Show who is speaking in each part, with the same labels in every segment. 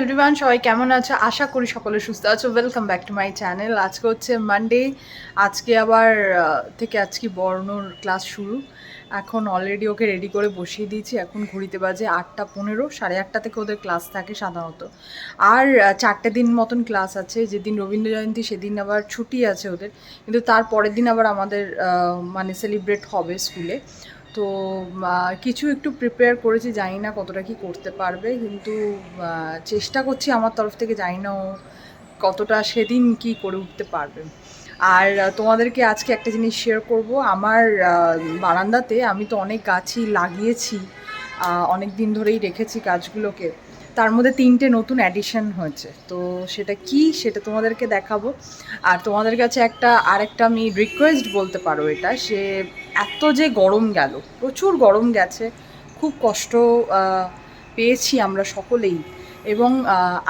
Speaker 1: Everyone সবাই কেমন আছো? আশা করি সকলে সুস্থ আছো। Welcome back to my channel আজকে হচ্ছে মানডে আজকে আবার থেকে আজকে বর্ণর ক্লাস শুরু। এখন অলরেডি ওকে রেডি করে বসিয়ে দিয়েছি। এখন ঘড়িতে বাজে আটটা পনেরো, সাড়ে আটটা থেকে ওদের ক্লাস থাকে সাধারণত। আর চারটে দিন মতন ক্লাস আছে। যেদিন রবীন্দ্র জয়ন্তী, সেদিন আবার ছুটি আছে ওদের। কিন্তু তার পরের দিন আবার আমাদের মানে সেলিব্রেট হবে স্কুলে তো কিছু একটু প্রিপেয়ার করেছি, জানি না কতটা কি করতে পারবে, কিন্তু চেষ্টা করছি আমার তরফ থেকে, জানি না ও কতটা সেদিন কি করে উঠতে পারবে। আর, তোমাদেরকে আজকে একটা জিনিস শেয়ার করব, আমার বারান্দাতে আমি তো অনেক গাছই লাগিয়েছি অনেক দিন ধরেই রেখেছি গাছগুলোকে, তার মধ্যে তিনটে নতুন অ্যাডিশন হয়েছে, তো সেটা কি সেটা তোমাদেরকে দেখাবো। আর তোমাদের কাছে একটা, আরেকটা আমি রিকোয়েস্ট বলতে পারো এটা, সে এত যে গরম গেল, প্রচুর গরম গেছে, খুব কষ্ট পেয়েছি আমরা সকলেই। এবং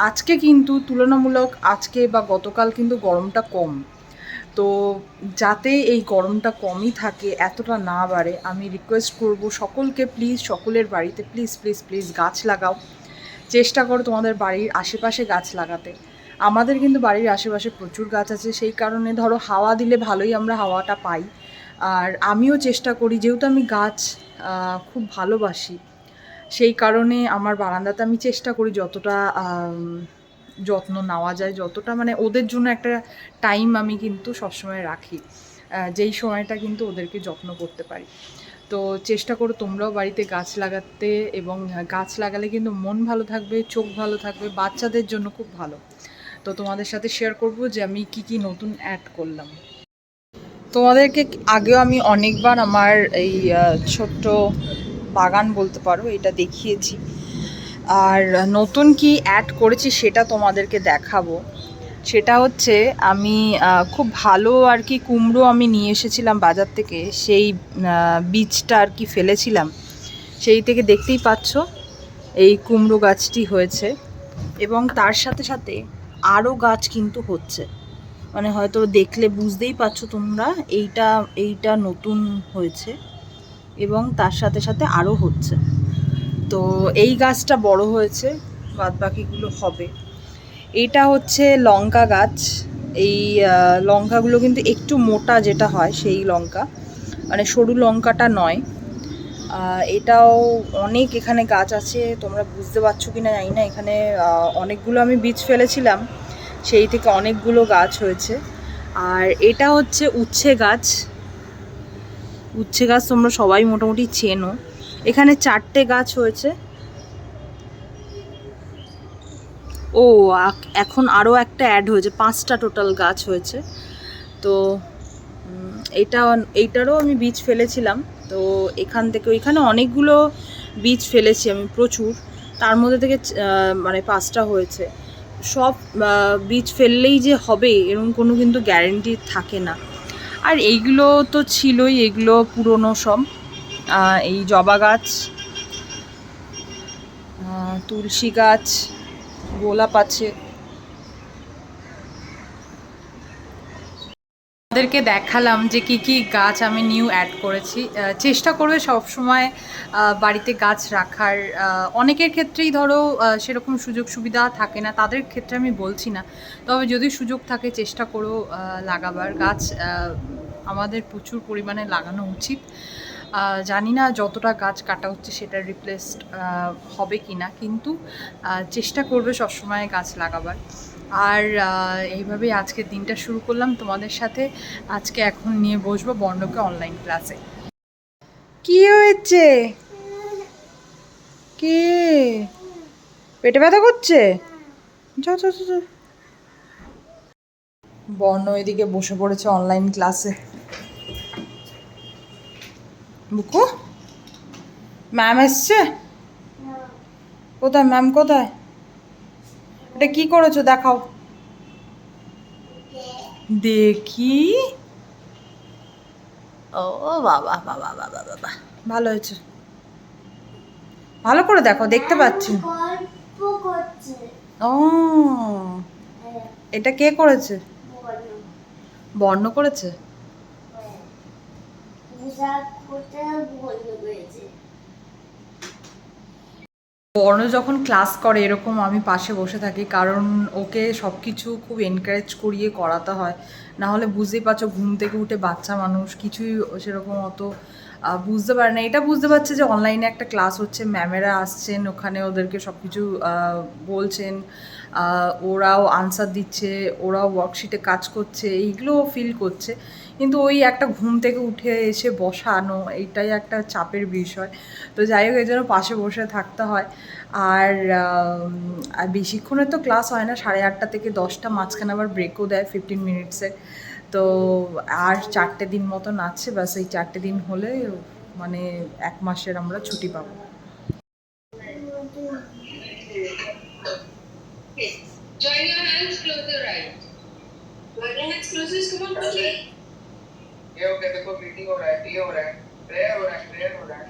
Speaker 1: আজকে কিন্তু তুলনামূলক আজকে বা গতকাল কিন্তু গরমটা কম। তো যাতে এই গরমটা কমই থাকে, এতটা না বাড়ে, আমি রিকোয়েস্ট করব সকলকে প্লিজ সকলের বাড়িতে প্লিজ প্লিজ প্লিজ গাছ লাগাও। চেষ্টা করো তোমাদের বাড়ির আশেপাশে গাছ লাগাতে। আমাদের কিন্তু বাড়ির আশেপাশে প্রচুর গাছ আছে, সেই কারণে ধরো হাওয়া দিলে ভালোই আমরা হাওয়াটা পাই। আর আমিও চেষ্টা করি, যেহেতু আমি গাছ খুব ভালোবাসি, সেই কারণে আমার বারান্দাতে আমি চেষ্টা করি যতটা যত্ন নেওয়া যায়, যতটা মানে ওদের জন্য একটা টাইম আমি কিন্তু সবসময় রাখি যেই সময়টা কিন্তু ওদেরকে যত্ন করতে পারি। তো চেষ্টা করো তোমরাও বাড়িতে গাছ লাগাতে এবং গাছ লাগালে কিন্তু মন ভালো থাকবে, চোখ ভালো থাকবে, বাচ্চাদের জন্য খুব ভালো। তো তোমাদের সাথে শেয়ার করব যে আমি কি কি নতুন অ্যাড করলাম। তোমাদেরকে আগেও আমি অনেকবার আমার এই ছোট্ট বাগান বলতে পারো, এটা দেখিয়েছি। আর নতুন কি অ্যাড করেছি সেটা তোমাদেরকে দেখাবো। সেটা হচ্ছে আমি খুব ভালো আর কি কুমড়ো আমি নিয়ে এসেছিলাম বাজার থেকে, সেই বীজটা আর কি ফেলেছিলাম। সেই থেকে দেখতেই পাচ্ছ এই কুমড়ো গাছটি হয়েছে। এবং তার সাথে সাথে আরও গাছ কিন্তু হচ্ছে। মানে হয়তো দেখলে বুঝতেই পারছ তোমরা, এইটা এইটা নতুন হয়েছে এবং তার সাথে সাথে আরও হচ্ছে। তো এই গাছটা বড় হয়েছে বাদ বাকিগুলো হবে। এটা হচ্ছে লঙ্কা গাছ। এই লঙ্কাগুলো কিন্তু একটু মোটা যেটা হয় সেই লঙ্কা। মানে সরু লঙ্কাটা নয়। এটাও অনেক এখানে গাছ আছে, তোমরা বুঝতে পারছ কি না জানি না। এখানে অনেকগুলো আমি বীজ ফেলেছিলাম। সেই থেকে অনেকগুলো গাছ হয়েছে। আর এটা হচ্ছে উচ্ছে গাছ। উচ্ছে গাছ তোমরা সবাই মোটামুটি চেনো। এখানে চারটে গাছ হয়েছে। ও এখন আরও একটা অ্যাড হয়েছে, পাঁচটা টোটাল গাছ হয়েছে। তো এটা, এইটারও আমি বীজ ফেলেছিলাম। তো এখান থেকে ওইখানে অনেকগুলো বীজ ফেলেছি আমি প্রচুর। তার মধ্যে থেকে মানে পাঁচটা হয়েছে। সব বীজ ফেললেই যে হবে, এরকম কোনো কিন্তু গ্যারেন্টি থাকে না। আর এইগুলো তো ছিলই, এগুলো পুরনো সব। এই জবা গাছ তুলসী গাছ, গোলাপ আছে। তাদেরকে দেখালাম যে কি কি গাছ আমি নিউ অ্যাড করেছি। চেষ্টা করবে সবসময় বাড়িতে গাছ রাখার। অনেকের ক্ষেত্রেই ধরো সেরকম সুযোগ সুবিধা থাকে না, তাদের ক্ষেত্রে আমি বলছি না। তবে যদি সুযোগ থাকে, চেষ্টা করো লাগাবার। গাছ আমাদের প্রচুর পরিমাণে লাগানো উচিত। জানি না যতটা গাছ কাটা হচ্ছে, সেটা রিপ্লেসড হবে কি না কিন্তু চেষ্টা করবে সবসময় গাছ লাগাবার। আর এইভাবেই আজকের দিনটা শুরু করলাম। তোমাদের সাথে আজকে এখন নিয়ে বসবো বর্ণকে অনলাইন ক্লাসে কি হয়েছে? কি? পেটে ব্যথা করছে। বর্ণ এদিকে বসে পড়েছে অনলাইন ক্লাসে বুকু? ম্যাম এসছে? কোথায়? ম্যাম কোথায়? এটা কি করেছ? দেখাও। দেখি। ও বাবা বাবা বাবা বাবা। ভালো হয়েছে। ভালো করে দেখো দেখতে পাচ্ছি। ও এটা কে করেছে? বর্ণ। করেছে?
Speaker 2: বন্ধ করেছে।
Speaker 1: বর্ণ যখন ক্লাস করে, এরকম আমি পাশে বসে থাকি, কারণ ওকে সব কিছু খুব এনকারেজ করিয়ে করাতে হয়। না হলে বুঝতেই পারছ, ঘুম থেকে উঠে বাচ্চা মানুষ, কিছুই সেরকম অত বুঝতে পারে না। এটা বুঝতে পারছে যে অনলাইনে একটা ক্লাস হচ্ছে ম্যামেরা আসছেন, ওখানে ওদেরকে সব কিছু বলছেন। ওরাও আনসার দিচ্ছে, ওরাও ওয়ার্কশিটে কাজ করছে এইগুলো ফিল করছে। কিন্তু ওই একটা ঘুম থেকে উঠে এসে বসানো এইটাই একটা চাপের বিষয়। তো যাই হোক এই জন্য পাশে বসে থাকতে হয়। আর আর বেশিক্ষণের তো ক্লাস হয় না, সাড়ে আটটা থেকে দশটা, মাঝখানে আবার ব্রেকও দেয় ফিফটিন মিনিটসের তো আর চারটে দিন মতন আছে, ব্যাস এই চারটে দিন হলে মানে এক মাসের আমরা ছুটি পাবো।
Speaker 3: Join your hands closer, right? Join your hands closer, come on, push it.
Speaker 4: ये हो गया देखो मीटिंग हो रहा है ये हो रहा है प्रेयर हो रहा है प्रेयर हो रहा है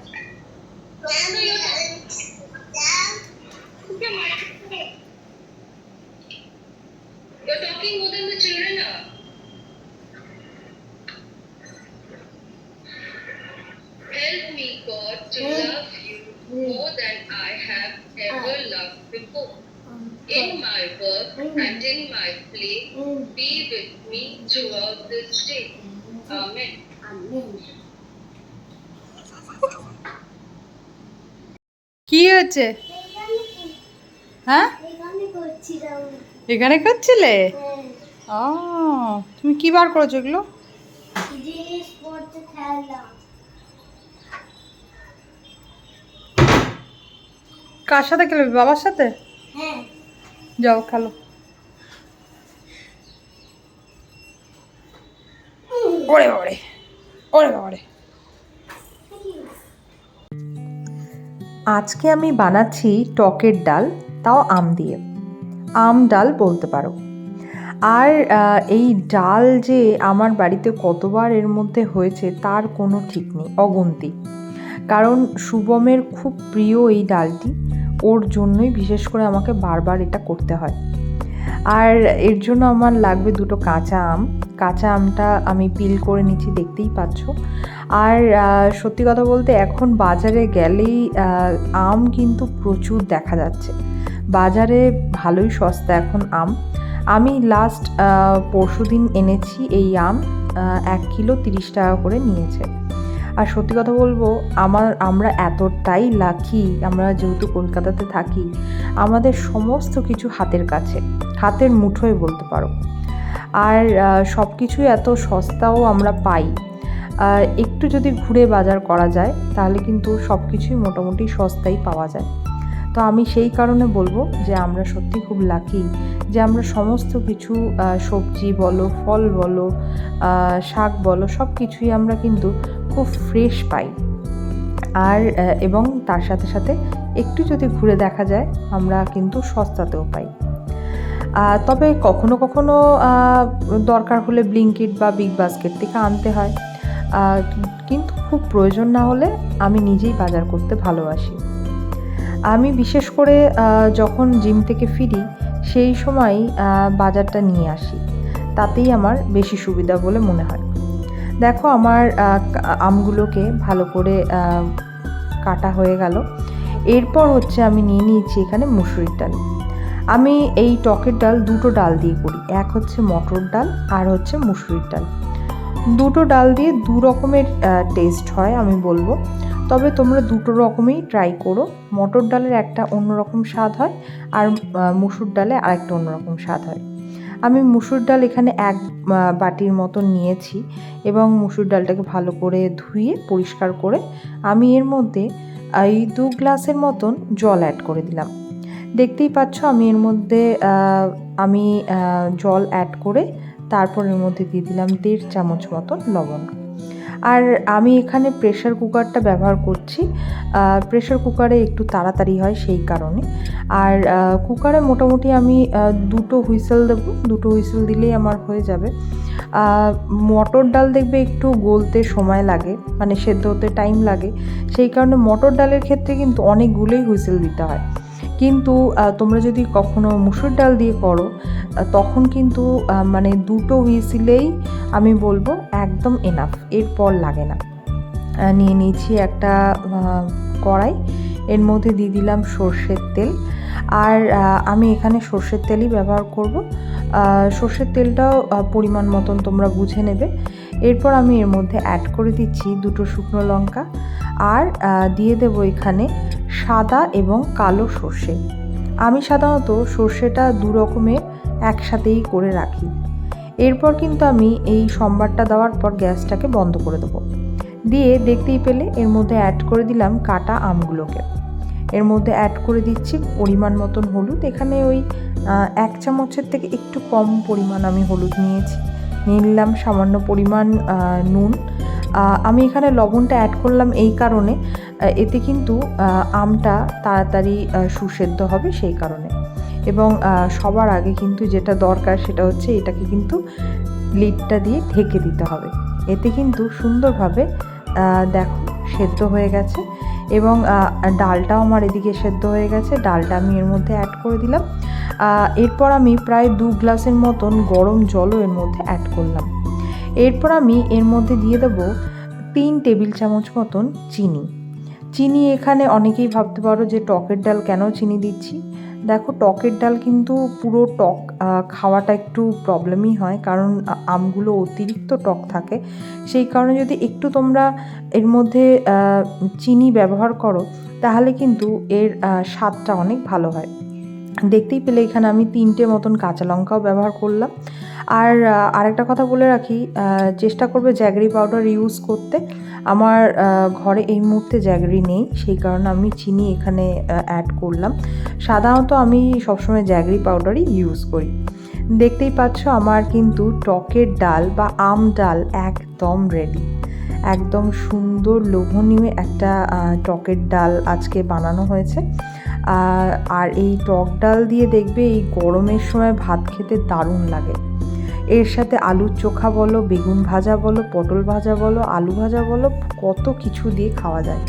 Speaker 1: কি হচ্ছে হ্যাঁ?
Speaker 2: এখানে
Speaker 1: করছিলে ও তুমি কি বার করেছ এগুলো? কার সাথে খেলবে? বাবার সাথে?
Speaker 2: হ্যাঁ।
Speaker 1: যাও খেলো। ওরে বাবারে ওরে বাবারে।
Speaker 5: আজকে আমি বানাচ্ছি টকের ডাল, তাও আম দিয়ে। আম ডাল বলতে পারো। আর এই ডাল যে আমার বাড়িতে কতবার এর মধ্যে হয়েছে, তার কোনো ঠিক নেই, অগুন্তি। কারণ শুভমের খুব প্রিয় এই ডালটি, ওর জন্যই বিশেষ করে আমাকে বারবার এটা করতে হয়। আর এর জন্য আমার লাগবে দুটো কাঁচা আম। কাঁচা আমটা আমি পিল করে নিচ্ছি, দেখতেই পাচ্ছ। আর সত্যি কথা বলতে এখন বাজারে গেলেই আম কিন্তু প্রচুর দেখা যাচ্ছে। বাজারে ভালোই সস্তা এখন আম। আমি লাস্ট পরশু দিন এনেছি এই আম এক কিলো তিরিশ টাকা করে নিয়েছে। আর সত্যি কথা বলব, আমার, আমরা এতটাই লাকি আমরা যেহেতু কলকাতাতে থাকি, আমাদের সমস্ত কিছু হাতের কাছে, হাতের মুঠোয় বলতে পারো। আর সব কিছুই এত সস্তাও আমরা পাই। একটু যদি ঘুরে বাজার করা যায়, তাহলে কিন্তু সব কিছুই মোটামুটি সস্তাই পাওয়া যায়। তো আমি সেই কারণে বলব যে আমরা সত্যি খুব লাকি যে আমরা সমস্ত কিছু সবজি বলো, ফল বলো শাক বলো সব কিছুই আমরা কিন্তু খুব ফ্রেশ পাই। আর এবং তার সাথে সাথে একটু যদি ঘুরে দেখা যায়, আমরা কিন্তু সস্তাতেও পাই। তবে কখনো কখনো দরকার হলে ব্লিঙ্কিট বা বিগ বাস্কেট থেকে আনতে হয়। কিন্তু খুব প্রয়োজন না হলে আমি নিজেই বাজার করতে ভালোবাসি। আমি বিশেষ করে যখন জিম থেকে ফিরি, সেই সময় বাজারটা নিয়ে আসি। তাতেই আমার বেশি সুবিধা বলে মনে হয়। দেখো আমার আমগুলোকে ভালো করে কাটা হয়ে গেল। এরপর হচ্ছে আমি নিয়ে নিয়েছি এখানে মুসুরির ডাল। আমি এই টকের ডাল দুটো ডাল দিয়ে করি। এক হচ্ছে মটর ডাল, আর হচ্ছে মুসুরির ডাল। দুটো ডাল দিয়ে দু রকমের টেস্ট হয় আমি বলব। তবে তোমরা দুটো রকমেই ট্রাই করো। মটর ডালের একটা অন্যরকম স্বাদ হয় আর মুসুর ডালে আরেকটা অন্যরকম স্বাদ হয়। আমি মুসুর ডাল এখানে এক বাটির মতন নিয়েছি এবং মুসুর ডালটাকে ভালো করে ধুয়ে পরিষ্কার করে আমি এর মধ্যে এই দু গ্লাসের মতন জল অ্যাড করে দিলাম। দেখতেই পাচ্ছ আমি এর মধ্যে আমি জল অ্যাড করে তারপর এর মধ্যে দিয়ে দিলাম দেড় চামচ মতন লবণ। আর আমি এখানে প্রেশার কুকারটা ব্যবহার করছি। প্রেশার কুকারে একটু তাড়াতাড়ি হয় সেই কারণে। আর কুকারে মোটামুটি আমি দুটো হুইসেল দেবো। দুটো হুইসেল দিলেই আমার হয়ে যাবে। মটর ডাল দেখবে একটু গলতে সময় লাগে মানে সেদ্ধ হতে টাইম লাগে। সেই কারণে মটর ডালের ক্ষেত্রে কিন্তু অনেকগুলোই হুইসেল দিতে হয়। কিন্তু তোমরা যদি কখনো মুসুর ডাল দিয়ে করো তখন কিন্তু মানে দুটো হুইসিলেই আমি বলব একদম এনাফ এরপর লাগে না। নিয়ে নিয়েছি একটা কড়াই, এর মধ্যে দিয়ে দিলাম সর্ষের তেল। আর আমি এখানে সর্ষের তেলই ব্যবহার করব। সর্ষের তেলটাও পরিমাণ মতন তোমরা বুঝে নেবে। এরপর আমি এর মধ্যে অ্যাড করে দিচ্ছি দুটো শুকনো লঙ্কা। আর দিয়ে দেবো এখানে সাদা এবং কালো সর্ষে। আমি সাধারণত সর্ষেটা দু রকমের একসাথেই করে রাখি। এরপর কিন্তু আমি এই সম্বারটা দেওয়ার পর গ্যাসটাকে বন্ধ করে দেবো। দিয়ে দেখতেই পেলে এর মধ্যে অ্যাড করে দিলাম কাটা আমগুলোকে। এর মধ্যে অ্যাড করে দিচ্ছি পরিমাণ মতন হলুদ। এখানে ওই এক চামচের থেকে একটু কম পরিমাণ আমি হলুদ নিয়েছি। নিয়ে নিলাম সামান্য পরিমাণ নুন। আমি এখানে লবণটা অ্যাড করলাম এই কারণে। এতে কিন্তু আমটা তাড়াতাড়ি সুসেদ্ধ হবে সেই কারণে। এবং সবার আগে কিন্তু যেটা দরকার সেটা হচ্ছে এটাকে কিন্তু লিডটা দিয়ে ঢেকে দিতে হবে। এতে কিন্তু সুন্দরভাবে দেখো, সেদ্ধ হয়ে গেছে। এবং ডালটাও আমার এদিকে সেদ্ধ হয়ে গেছে। ডালটা আমি এর মধ্যে অ্যাড করে দিলাম। এরপর আমি প্রায় দু গ্লাসের মতন গরম জলও এর মধ্যে অ্যাড করলাম। এরপর আমি এর মধ্যে দিয়ে দেবো তিন টেবিল চামচ মতন চিনি। চিনি এখানে অনেকেই ভাবতে পারো যে টকের ডাল কেন চিনি দিচ্ছি? দেখো, টকের ডাল কিন্তু পুরো টক খাওয়াটা একটু প্রবলেমই হয়, কারণ আমগুলো অতিরিক্ত টক থাকে। সেই কারণে যদি একটু তোমরা এর মধ্যে চিনি ব্যবহার করো, তাহলে কিন্তু এর স্বাদটা অনেক ভালো হয়। দেখতেই পেলে এখানে আমি তিনটে মতন কাঁচা লঙ্কাও ব্যবহার করলাম। আর আরেকটা কথা বলে রাখি চেষ্টা করবে জ্যাগরি পাউডার ইউজ করতে। আমার ঘরে এই মুহূর্তে জ্যাগরি নেই, সেই কারণে আমি চিনি এখানে অ্যাড করলাম। সাধারণত আমি সবসময় জ্যাগরি পাউডারই ইউজ করি। দেখতেই পাচ্ছ আমার কিন্তু টকের ডাল বা আম ডাল একদম রেডি একদম সুন্দর, লোভনীয় একটা টকের ডাল আজকে বানানো হয়েছে। আর এই টক ডাল দিয়ে দেখবে এই গরমের সময় ভাত খেতে দারুণ লাগে। এর সাথে আলুর চোখা বলো, বেগুন ভাজা বলো, পটল ভাজা বলো, আলু ভাজা বলো, কত কিছু দিয়ে খাওয়া যায়।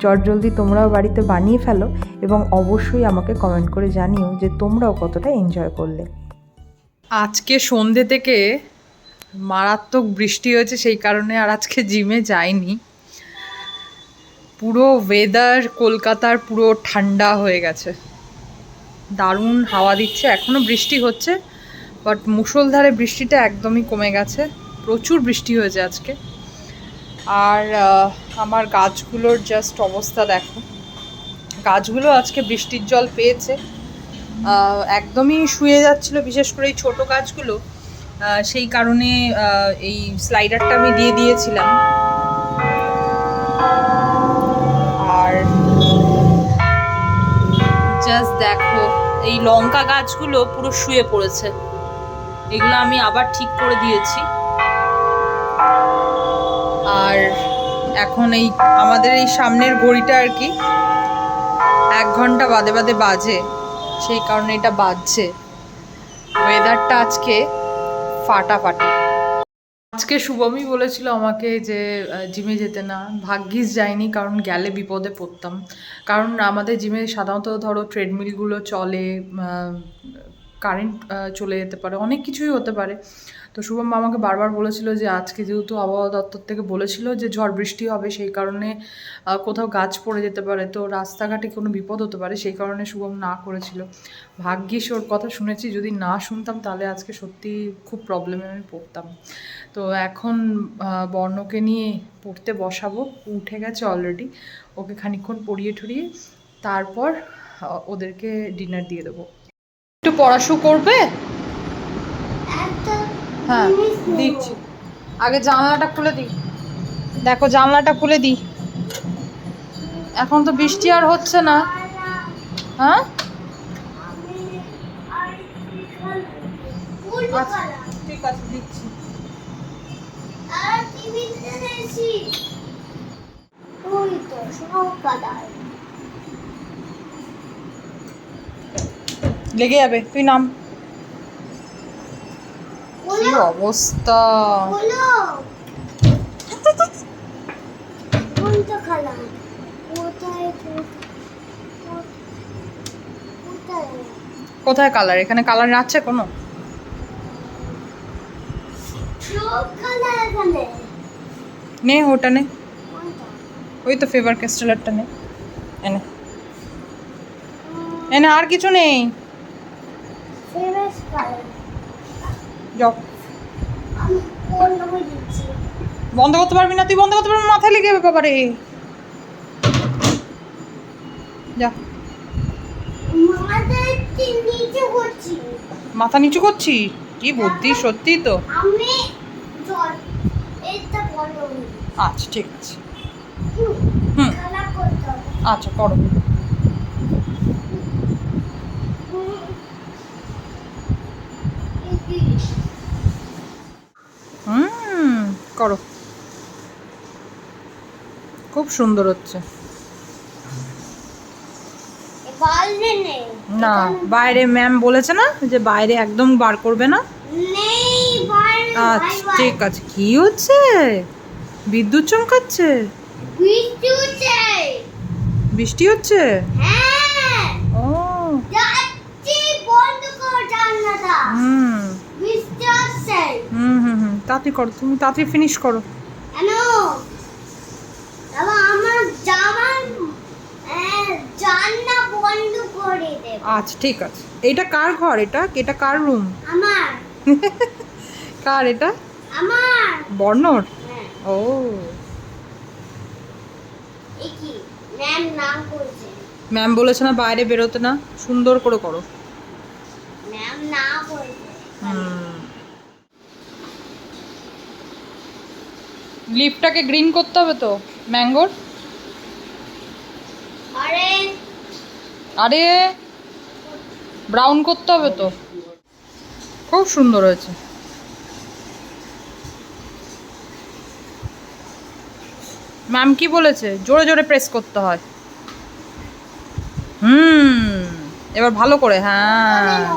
Speaker 5: চটজলদি তোমরাও বাড়িতে বানিয়ে ফেলো এবং অবশ্যই আমাকে কমেন্ট করে জানিও যে তোমরাও কতটা এনজয় করলে।
Speaker 1: আজকে সন্ধে থেকে মারাত্মক বৃষ্টি হয়েছে, সেই কারণে আর আজকে জিমে যাইনি। পুরো ওয়েদার কলকাতার পুরো ঠান্ডা হয়ে গেছে। দারুণ হাওয়া দিচ্ছে এখনও বৃষ্টি হচ্ছে বাট মুষলধারে বৃষ্টিটা একদমই কমে গেছে, প্রচুর বৃষ্টি হয়েছে আজকে। আর আমার গাছগুলোর জাস্ট অবস্থা দেখো। গাছগুলো আজকে বৃষ্টির জল পেয়েছে একদমই শুয়ে যাচ্ছিল বিশেষ করে এই ছোটো গাছগুলো সেই কারণে এই স্লাইডারটা আমি দিয়ে দিয়েছিলাম। জাস্ট দেখো, এই লঙ্কা গাছগুলো পুরো শুয়ে পড়েছে। এগুলো আমি আবার ঠিক করে দিয়েছি। আর এখন এই আমাদের এই সামনের ঘড়িটা আর কি এক ঘণ্টা বাদে বাদে বাজে, সেই কারণে এটা বাজছে। ওয়েদারটা আজকে ফাটাফাটি। আজকে শুভমই বলেছিল আমাকে যে জিমে যেতে না। ভাগ্যিস যায়নি কারণ গেলে বিপদে পড়তাম। কারণ আমাদের জিমে সাধারণত ধরো ট্রেডমিলগুলো চলে কারেন্ট চলে যেতে পারে, অনেক কিছুই হতে পারে। তো শুভম আমাকে বারবার বলেছিল যে আজকে যেহেতু আবহাওয়া দপ্তর থেকে বলেছিল যে ঝড় বৃষ্টি হবে, সেই কারণে কোথাও গাছ পড়ে যেতে পারে। তো রাস্তাঘাটে কোনো বিপদ হতে পারে, সেই কারণে শুভম না করেছিল। ভাগ্যিস ওর কথা শুনেছি, যদি না শুনতাম তাহলে আজকে সত্যি খুব প্রবলেমে আমি পড়তাম। তো এখন বর্ণকে নিয়ে পড়তে বসাবো। উঠে গেছে অলরেডি ওকে খানিকক্ষণ পড়িয়ে ঠড়িয়ে তারপর ওদেরকে ডিনার দিয়ে দেবো। একটু পড়াশু করবে? হ্যাঁ দিচ্ছি। আগে জানলাটা খুলে দিই। দেখো, জানলাটা খুলে দিই। এখন তো বৃষ্টি আর হচ্ছে না। হ্যাঁ? আচ্ছা লেগে যাবে, তুই নাম। কি অবস্থা?
Speaker 2: কোথায়
Speaker 1: কালার? এখানে কালার আছে কোনো? নে ওটা নে। ওই তো ফেভার ক্যাস্টেলারটা নে। এনে। এনে আর কিছু নেই
Speaker 2: ফেভারিট কালার বন্ধ
Speaker 1: করতে পারবি না তুই বন্ধ করতে পারবি মাথায় লেগে যাবে যা। মাথা নিচু করছি? কি বুদ্ধি সত্যি তো। আচ্ছা ঠিক আছে।
Speaker 2: হুম,
Speaker 1: আচ্ছা করো
Speaker 2: হুম। এই কি?
Speaker 1: হুম করো। খুব সুন্দর হচ্ছে। না। বাইরে ম্যাম বলেছে না যে বাইরে একদম বার করবে না। আচ্ছা ঠিক আছে। কি হচ্ছে? বিদ্যুৎ চমকাচ্ছে?
Speaker 2: বৃষ্টি হচ্ছে
Speaker 1: বৃষ্টি হচ্ছে?
Speaker 2: হ্যাঁ
Speaker 1: ও
Speaker 2: যাচ্ছি বন্ধ কর জানলাটা
Speaker 1: হুম
Speaker 2: বৃষ্টি আসছে
Speaker 1: হুম হুম হুম তাড়াতাড়ি করো তুমি তাড়াতাড়ি ফিনিশ করো।
Speaker 2: আমার জামা আহ, জানলা বন্ধ করে দেব।
Speaker 1: আচ্ছা ঠিক আছে। এটা কার ঘর এটা? এটা কার রুম
Speaker 2: আমার।
Speaker 1: কার এটা?
Speaker 2: আমার।
Speaker 1: বর্ণর?
Speaker 2: হ্যাঁ।
Speaker 1: ও।
Speaker 2: ম্যাম নাম করেছে
Speaker 1: ম্যাম বলেছে না বাইরে বেরোতে না। সুন্দর করে করো।
Speaker 2: ম্যাম না করেছে
Speaker 1: হুম। লিপটাকে গ্রিন করতে হবে তো? ম্যাঙ্গোর?
Speaker 2: আরে।
Speaker 1: আরে ব্রাউন করতে হবে তো। খুব সুন্দর হয়েছে। ম্যাম কি বলেছে? জোরে জোরে প্রেস করতে হয়। হুম এবার ভালো করে হ্যাঁ।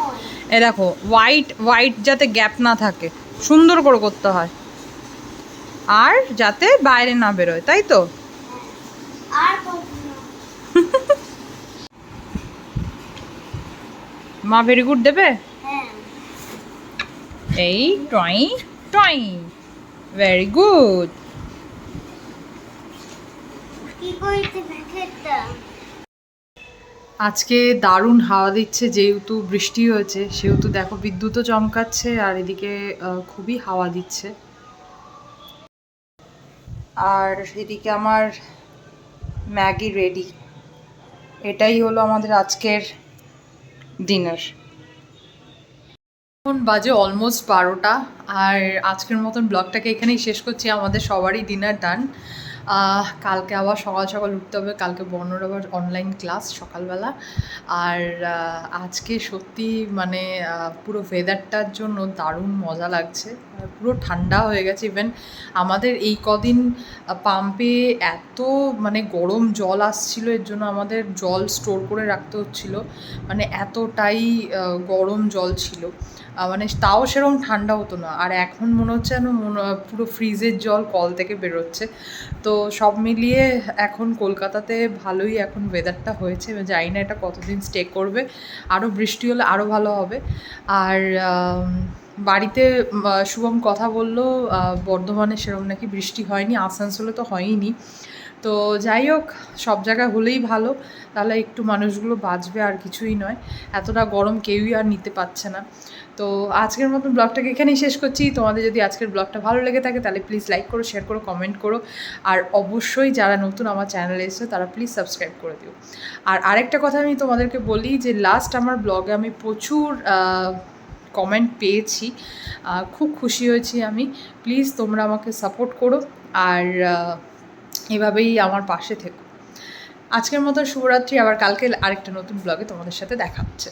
Speaker 1: এ দেখো হোয়াইট হোয়াইট যাতে গ্যাপ না থাকে সুন্দর করে করতে হয়। আর যাতে বাইরে না বেরোয় তাই তো?
Speaker 2: আর
Speaker 1: মা ভেরি গুড দেবে?
Speaker 2: হ্যাঁ।
Speaker 1: এই টয় টয়। ভেরি গুড আজকে দারুণ হাওয়া দিচ্ছে যেহেতু বৃষ্টি হয়েছে সেহেতু দেখো বিদ্যুৎও চমকাচ্ছে আর এদিকে খুবই হাওয়া দিচ্ছে। আর এদিকে আমার ম্যাগি রেডি। এটাই হলো আমাদের আজকের ডিনার। এখন বাজে অলমোস্ট বারোটা, আর আজকের মতন ব্লগটাকে এখানেই শেষ করছি। আমাদের সবারই ডিনার ডান। কালকে আবার সকাল সকাল উঠতে হবে, কালকে বর্ণর আবার অনলাইন ক্লাস সকালবেলা। আর আজকে সত্যি মানে পুরো ওয়েদারটার জন্য দারুণ মজা লাগছে। পুরো ঠান্ডা হয়ে গেছে ইভেন আমাদের এই কদিন পাম্পে এত মানে গরম জল আসছিল, এর জন্য আমাদের জল স্টোর করে রাখতে হচ্ছিল। মানে এতটাই গরম জল ছিল। মানে তাও সেরকম ঠান্ডা হতো না। আর এখন মনে হচ্ছে যেন পুরো ফ্রিজের জল কল থেকে বেরোচ্ছে। তো সব মিলিয়ে এখন কলকাতাতে ভালোই এখন ওয়েদারটা হয়েছে। জানি না এটা কতদিন স্টে করবে। আরও বৃষ্টি হলে আরও ভালো হবে। আর বাড়িতে শুভম কথা বলল বর্ধমানে সেরকম নাকি বৃষ্টি হয়নি, আসানসোলে তো হয়নি তো যাই হোক, সব জায়গায় হলেই ভালো। তাহলে একটু মানুষগুলো বাঁচবে আর কিছুই নয়। এতটা গরম কেউই আর নিতে পারছে না। তো আজকের মতন ব্লগটাকে এখানেই শেষ করছি। তোমাদের যদি আজকের ব্লগটা ভালো লেগে থাকে, তাহলে প্লিজ লাইক করো শেয়ার করো কমেন্ট করো। আর অবশ্যই যারা নতুন আমার চ্যানেলে এসেছে, তারা প্লিজ সাবস্ক্রাইব করে দিও। আর আরেকটা কথা আমি তোমাদেরকে বলি যে লাস্ট আমার ব্লগে আমি প্রচুর কমেন্ট পেয়েছি। খুব খুশি হয়েছি আমি। প্লিজ তোমরা আমাকে সাপোর্ট করো। আর এভাবেই আমার পাশে থেকো। আজকের মতো শুভরাত্রি, আবার কালকে আরেকটা নতুন ব্লগে তোমাদের সাথে দেখা হচ্ছে।